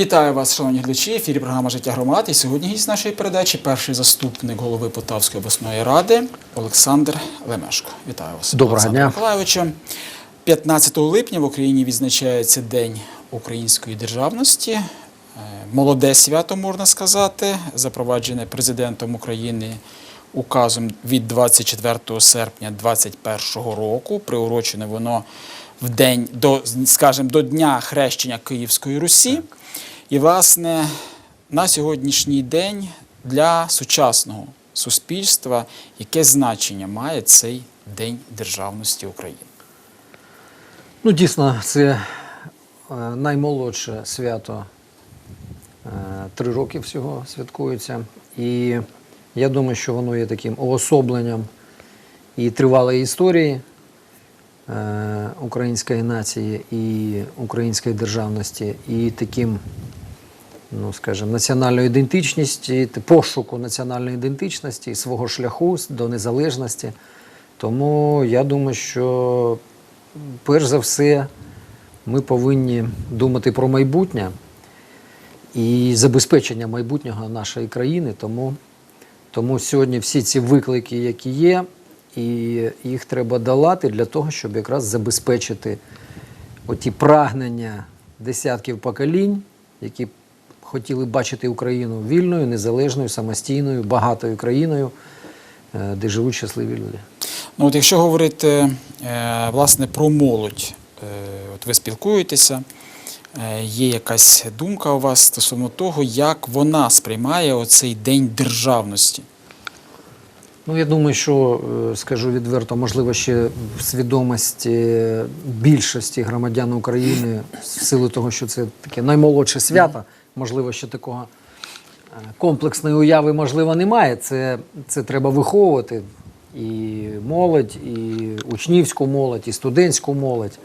Вітаю вас, шановні глядачі. Ефірі програма Життя громад. І сьогодні гість нашої передачі перший заступник голови Полтавської обласної ради Олександр Лемешко. Вітаю вас, Доброго Олександре дня. Миколайовичу. 15 липня в Україні відзначається День української державності. Е, Молоде свято, можна сказати, запроваджене президентом України указом від 24 серпня 2021 року. Приурочене воно в день до, скажімо, до Дня хрещення Київської Русі. І, власне, на сьогоднішній день для сучасного суспільства яке значення має цей День державності України? Ну, дійсно, це е, наймолодше свято. Е, Три роки всього святкується. І я думаю, що воно є таким уособленням і тривалої історії е, української нації і української державності, і таким, ну скажімо, національної ідентичності, пошуку національної ідентичності, свого шляху до незалежності. Тому я думаю, що перш за все ми повинні думати про майбутнє і забезпечення майбутнього нашої країни. Тому, тому сьогодні всі ці виклики, які є, і їх треба долати для того, щоб якраз забезпечити оті прагнення десятків поколінь, які хотіли бачити Україну вільною, незалежною, самостійною, багатою країною, е, де живуть щасливі люди. Ну, от якщо говорити е, власне про молодь, е, от ви спілкуєтеся, є якась думка у вас стосовно того, як вона сприймає оцей день державності? Ну, я думаю, що скажу відверто, можливо, ще в свідомості більшості громадян України, в силу того, що це таке наймолодше свято, можливо, ще такого е, комплексної уяви, можливо, немає. Це, це треба виховувати і молодь, і учнівську молодь, і студентську молодь.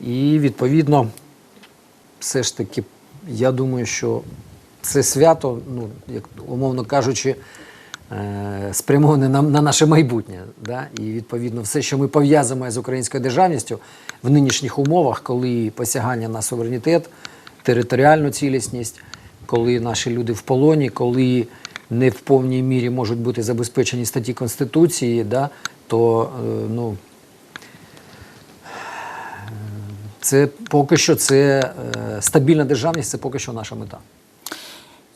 І відповідно, все ж таки, я думаю, що це свято, ну, як умовно кажучи, е, спрямоване на, на наше майбутнє. Да? І відповідно все, що ми пов'язуємо з українською державністю в нинішніх умовах, коли посягання на суверенітет, територіальну цілісність, коли наші люди в полоні, коли не в повній мірі можуть бути забезпечені статті Конституції, да? то е, ну, це поки що це е, стабільна державність, це поки що наша мета.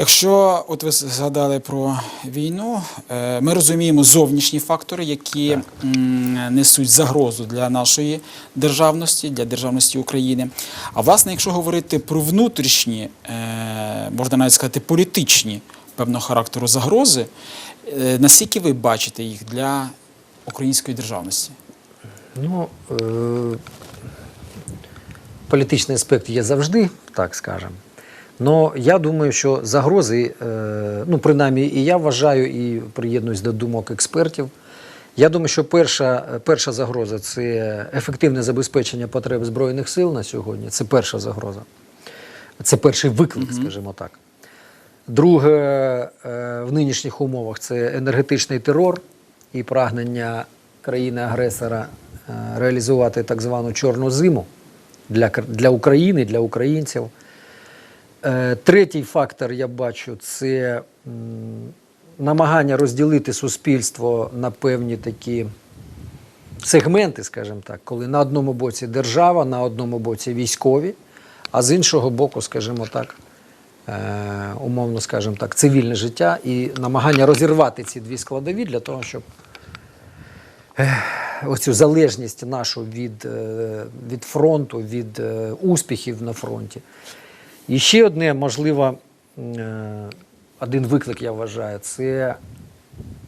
Якщо от ви згадали про війну, е, ми розуміємо зовнішні фактори, які м, несуть загрозу для нашої державності, для державності України. А власне, якщо говорити про внутрішні, е, можна навіть сказати, політичні певного характеру загрози, е, наскільки ви бачите їх для української державності? Ну, е- політичний аспект є завжди, так скажемо. Но я думаю, що загрози, е- ну, принаймні, і я вважаю, і приєднуюсь до думок експертів. Я думаю, що перша, перша загроза це ефективне забезпечення потреб Збройних сил на сьогодні. Це перша загроза. Це перший виклик, скажімо так. Друге, е, в нинішніх умовах це енергетичний терор і прагнення країни-агресора е, реалізувати так звану чорну зиму для, для України, для українців. Е, Третій фактор я бачу це намагання розділити суспільство на певні такі сегменти, скажімо так, коли на одному боці держава, на одному боці військові, а з іншого боку, скажімо так, е, умовно скажімо так, цивільне життя і намагання розірвати ці дві складові для того, щоб е, оцю залежність нашу від, від фронту, від успіхів на фронті. І ще одне, можливо, е, один виклик, я вважаю, це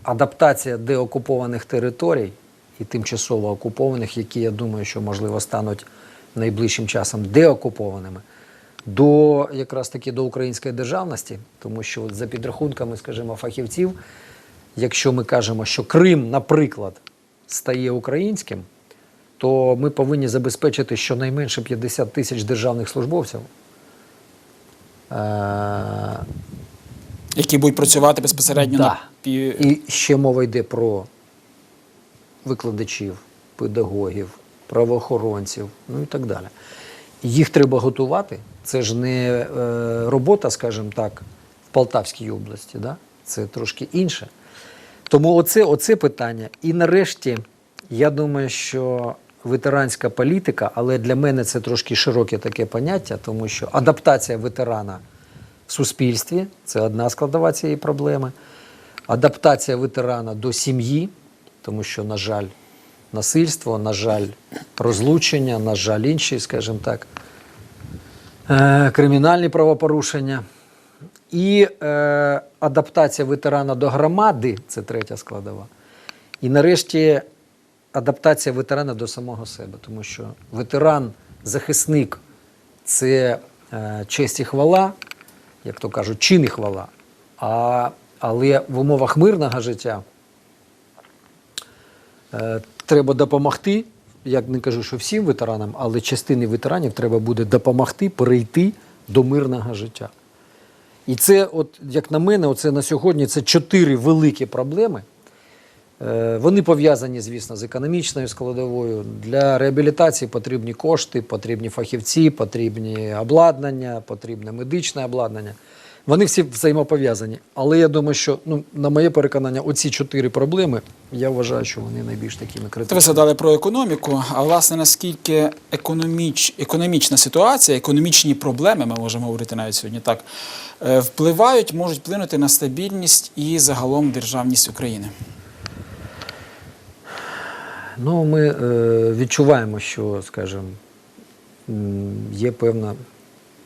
адаптація деокупованих територій і тимчасово окупованих, які, я думаю, що, можливо, стануть найближчим часом деокупованими, до якраз таки до української державності, тому що за підрахунками, скажімо, фахівців, якщо ми кажемо, що Крим, наприклад, стає українським, то ми повинні забезпечити щонайменше 50 тисяч державних службовців. Е, Які будуть працювати безпосередньо Да. на пі... І ще мова йде про викладачів, педагогів, правоохоронців, ну і так далі. їх треба готувати. Це ж не е, робота, скажімо так, в Полтавській області. Да? Це трошки інше. Тому оце, оце питання. І нарешті, я думаю, що ветеранська політика, але для мене це трошки широке таке поняття, тому що адаптація ветерана в суспільстві це одна складова цієї проблеми. Адаптація ветерана до сім'ї, тому що, на жаль, насильство, на жаль, розлучення, на жаль, інші, скажімо так, е, кримінальні правопорушення. І е, адаптація ветерана до громади це третя складова. І нарешті адаптація ветерана до самого себе, тому що ветеран, захисник це е, честь і хвала, як то кажуть, чин і хвала. А, але в умовах мирного життя е, треба допомогти. Я не кажу, що всім ветеранам, але частині ветеранів треба буде допомогти перейти до мирного життя. І це, от, як на мене, оце на сьогодні це чотири великі проблеми. Е, Вони пов'язані, звісно, з економічною складовою. Для реабілітації потрібні кошти, потрібні фахівці, потрібні обладнання, потрібне медичне обладнання. Вони всі взаємопов'язані. Але я думаю, що ну, на моє переконання, оці чотири проблеми, я вважаю, що вони найбільш такими Це ви згадали про економіку. А власне наскільки економіч, економічна ситуація, економічні проблеми, ми можемо говорити навіть сьогодні так, е, впливають, можуть вплинути на стабільність і загалом державність України. Ну, ми е, відчуваємо, що, скажімо, є певна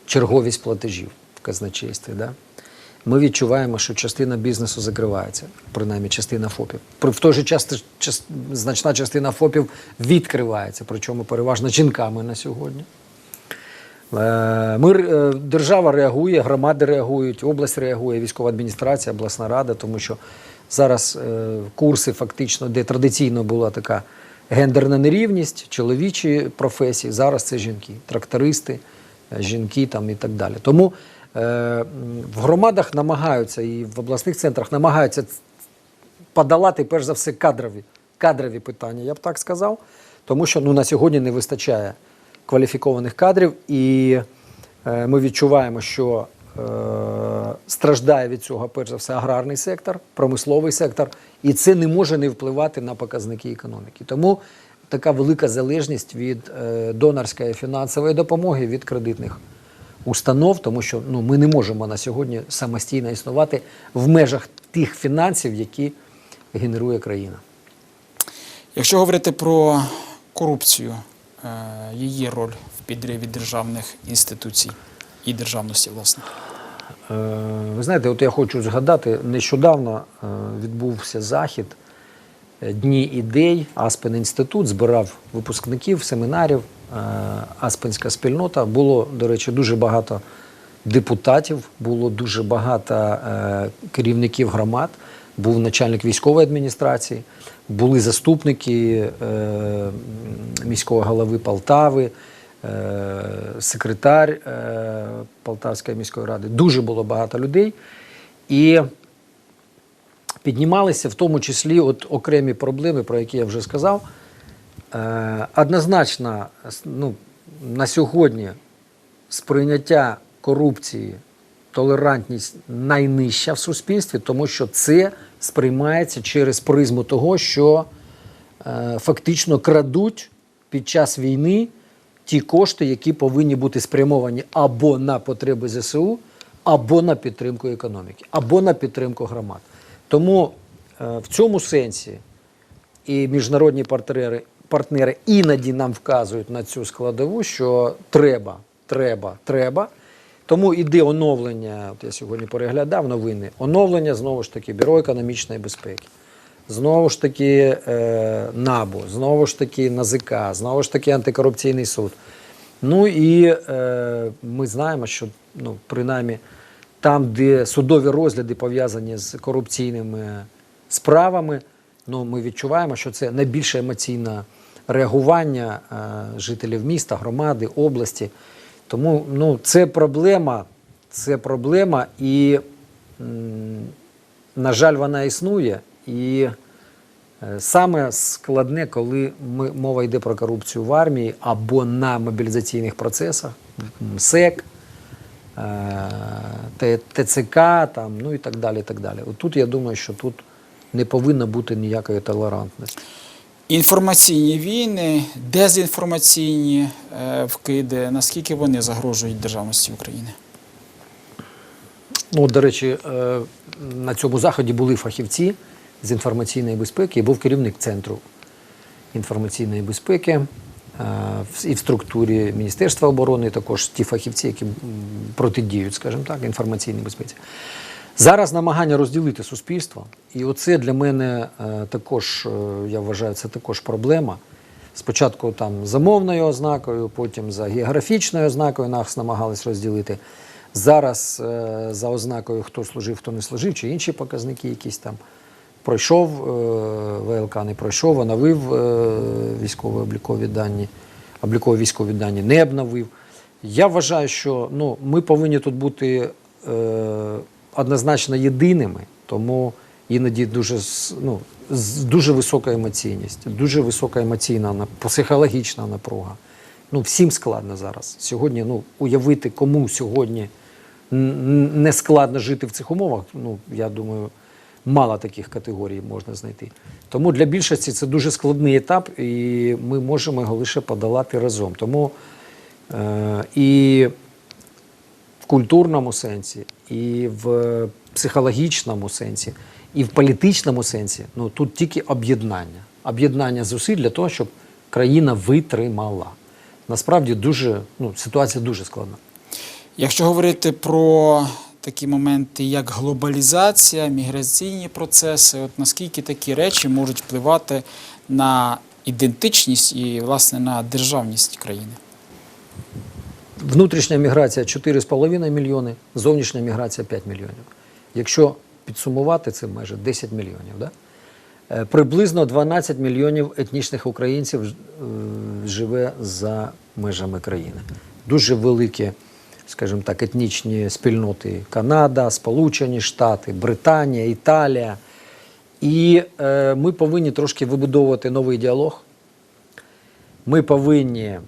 черговість платежів в казначействі. Да? Ми відчуваємо, що частина бізнесу закривається, принаймні частина ФОПів. В той же час значна частина ФОПів відкривається, причому переважно жінками на сьогодні. Е, Ми, е, держава реагує, громади реагують, область реагує, військова адміністрація, обласна рада, тому що зараз курси фактично, де традиційно була така гендерна нерівність, чоловічі професії, зараз це жінки, трактористи, е, жінки там і так далі. Тому е, в громадах намагаються і в обласних центрах намагаються подолати перш за все кадрові, кадрові питання, я б так сказав, тому що ну, на сьогодні не вистачає кваліфікованих кадрів, і е, ми відчуваємо, що страждає від цього перш за все аграрний сектор, промисловий сектор, і це не може не впливати на показники економіки. Тому така велика залежність від е, донорської фінансової допомоги від кредитних установ, тому що ну, ми не можемо на сьогодні самостійно існувати в межах тих фінансів, які генерує країна. Якщо говорити про корупцію, е, її роль в підриві державних інституцій і державності, власне. Е, Ви знаєте, от я хочу згадати, нещодавно е, відбувся захід е, Дні ідей. Аспен інститут збирав випускників, семінарів, Аспенська спільнота. Було, до речі, дуже багато депутатів, було дуже багато керівників громад, був начальник військової адміністрації, були заступники міського голови Полтави, секретар е, Полтавської міської ради. Дуже було багато людей. І піднімалися в тому числі от окремі проблеми, про які я вже сказав. Е, однозначно, ну, на сьогодні сприйняття корупції, толерантність найнижча в суспільстві, тому що це сприймається через призму того, що е, фактично крадуть під час війни ті кошти, які повинні бути спрямовані або на потреби ЗСУ, або на підтримку економіки, або на підтримку громад. Тому е, в цьому сенсі і міжнародні партнери, партнери іноді нам вказують на цю складову, що треба, треба, треба. Тому іде оновлення. От я сьогодні переглядав новини. Оновлення знову ж таки Бюро економічної безпеки. Знову ж таки е, НАБУ, знову ж таки НАЗК, знову ж таки антикорупційний суд. Ну і е, ми знаємо, що ну, принаймні там, де судові розгляди пов'язані з корупційними справами, ну, ми відчуваємо, що це найбільше емоційне реагування е, жителів міста, громади, області. Тому ну, це проблема, це проблема, і, на жаль, вона існує. І Е, Саме складне, коли ми, мова йде про корупцію в армії або на мобілізаційних процесах, МСЕК, е, ТЦК, там, ну і так далі. І так далі. От тут я думаю, що тут не повинно бути ніякої толерантності. Інформаційні війни, дезінформаційні е, вкиди, наскільки вони загрожують державності України? Ну, до речі, е, на цьому заході були фахівці з інформаційної безпеки, був керівник центру інформаційної безпеки е, і в структурі Міністерства оборони, також ті фахівці, які протидіють, скажімо так, інформаційній безпеці. Зараз намагання розділити суспільство, і оце для мене е, також, е, я вважаю, це також проблема. Спочатку там за мовною ознакою, потім за географічною ознакою нас намагались розділити. Зараз за ознакою, хто служив, хто не служив, чи інші показники якісь там. Пройшов е, ВЛК, не пройшов, оновив е, військові облікові дані, облікові військові дані не обновив. Я вважаю, що ну, ми повинні тут бути е, однозначно єдиними, тому іноді дуже, ну, дуже висока емоційність, дуже висока емоційна, на- психологічна напруга. Ну, всім складно зараз. Сьогодні ну, уявити, кому сьогодні не складно жити в цих умовах, ну, я думаю, мало таких категорій можна знайти. Тому для більшості це дуже складний етап, і ми можемо його лише подолати разом. Тому е, і в культурному сенсі, і в психологічному сенсі, і в політичному сенсі ну, тут тільки об'єднання. Об'єднання зусиль для того, щоб країна витримала. Насправді дуже, ну, ситуація дуже складна. Якщо говорити про такі моменти, як глобалізація, міграційні процеси, от наскільки такі речі можуть впливати на ідентичність і, власне, на державність країни? Внутрішня міграція 4,5 мільйони, зовнішня міграція 5 мільйонів. Якщо підсумувати, це майже 10 мільйонів. Да? Е, Приблизно 12 мільйонів етнічних українців е, живе за межами країни. Дуже великі, скажімо так, етнічні спільноти Канада, Сполучені Штати, Британія, Італія. І е, ми повинні трошки вибудовувати новий діалог. Ми повинні,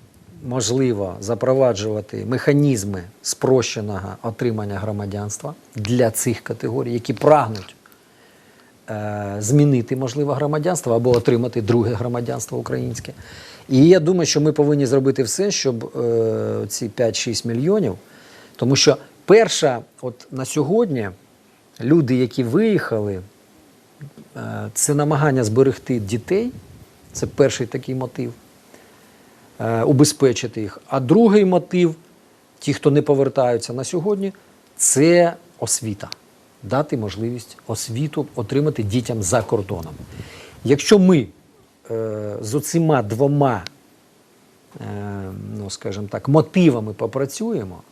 можливо, запроваджувати механізми спрощеного отримання громадянства для цих категорій, які прагнуть змінити, можливо, громадянство або отримати друге громадянство українське. І я думаю, що ми повинні зробити все, щоб е, ці 5-6 мільйонів, тому що перша, от на сьогодні, люди, які виїхали, е, це намагання зберегти дітей, це перший такий мотив е, убезпечити їх. А другий мотив, ті, хто не повертаються на сьогодні, це освіта. Дати можливість освіту отримати дітям за кордоном. Якщо ми е, з оцима двома, е, ну, скажімо так, мотивами попрацюємо,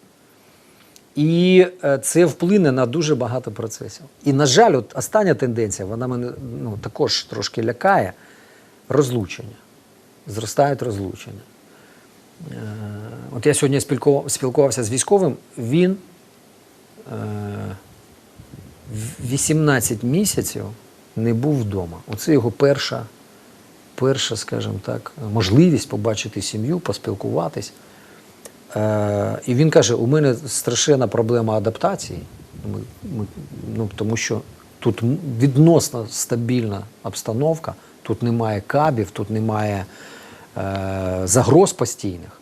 і е, це вплине на дуже багато процесів. І, на жаль, от остання тенденція, вона мене ну, також трошки лякає розлучення. Зростають розлучення. Е, От я сьогодні спілкувався з військовим, він е, 18 місяців не був вдома. Оце його перша, перша, скажімо так, можливість побачити сім'ю, поспілкуватись. Е, і він каже: у мене страшенна проблема адаптації, ми, ми, ну, тому що тут відносно стабільна обстановка, тут немає кабів, тут немає е, загроз постійних.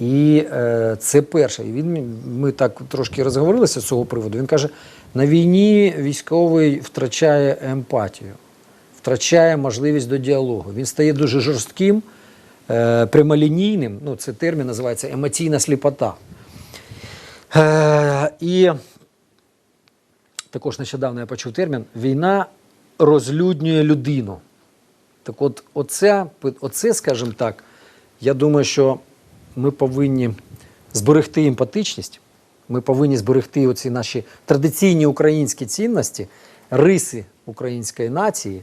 І е, це перше. І він ми так трошки розговорилися з цього приводу. Він каже: на війні військовий втрачає емпатію, втрачає можливість до діалогу. Він стає дуже жорстким, е, прямолінійним. Ну, це термін називається емоційна сліпота. Е, і також нещодавно я почув термін: війна розлюднює людину. Так от, оце, оце, скажімо так, я думаю, що ми повинні зберегти емпатичність, ми повинні зберегти оці наші традиційні українські цінності, риси української нації.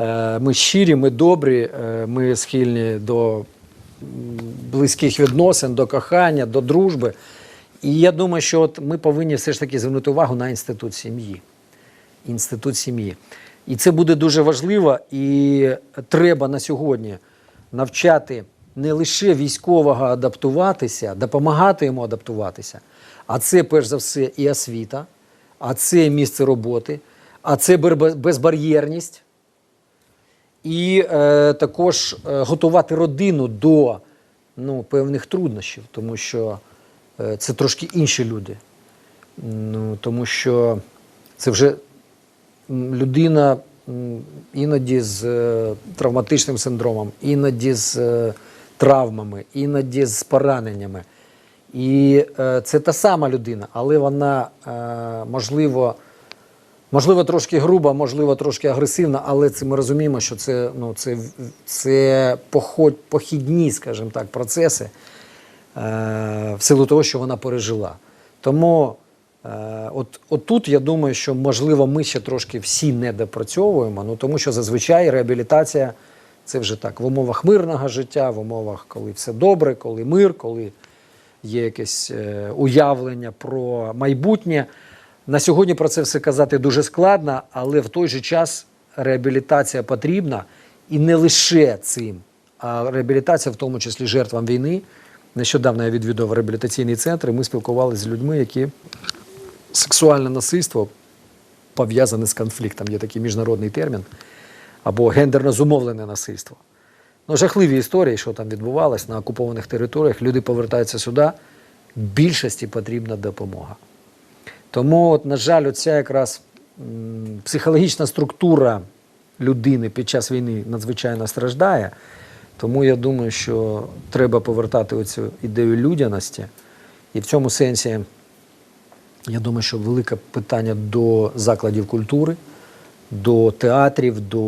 Е, Ми щирі, ми добрі, е, ми схильні до близьких відносин, до кохання, до дружби. І я думаю, що от ми повинні все ж таки звернути увагу на інститут сім'ї інститут сім'ї. І це буде дуже важливо, і треба на сьогодні навчати не лише військового адаптуватися, допомагати йому адаптуватися, а це перш за все і освіта, а це місце роботи, а це безбар'єрність. І е, також е, готувати родину до ну, певних труднощів, тому що е, це трошки інші люди. Ну, тому що це вже людина іноді з е, травматичним синдромом, іноді з е, травмами, іноді з пораненнями. І е, це та сама людина, але вона, е, можливо, можливо, трошки груба, можливо, трошки агресивна, але це ми розуміємо, що це, ну, це, це поход, похідні, скажімо так, процеси е, в силу того, що вона пережила. Тому е, от, от тут я думаю, що можливо ми ще трошки всі не допрацьовуємо, ну тому що зазвичай реабілітація це вже так в умовах мирного життя, в умовах, коли все добре, коли мир, коли є якесь е, уявлення про майбутнє. На сьогодні про це все казати дуже складно, але в той же час реабілітація потрібна і не лише цим, а реабілітація, в тому числі жертвам війни. Нещодавно я відвідав реабілітаційний центр, і ми спілкувалися з людьми, які сексуальне насильство пов'язане з конфліктом. Є такий міжнародний термін, або гендерно зумовлене насильство. Ну, жахливі історії, що там відбувалось на окупованих територіях. Люди повертаються сюди. Більшості потрібна допомога. Тому, от, на жаль, оця якраз психологічна структура людини під час війни надзвичайно страждає. Тому я думаю, що треба повертати оцю ідею людяності. І в цьому сенсі, я думаю, що велике питання до закладів культури, до театрів, до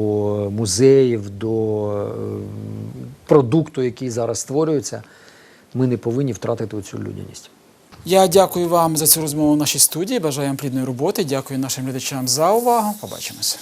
музеїв, до е, продукту, який зараз створюється. Ми не повинні втратити цю людяність. Я дякую вам за цю розмову в нашій студії. Бажаю вам плідної роботи. Дякую нашим глядачам за увагу. Побачимося.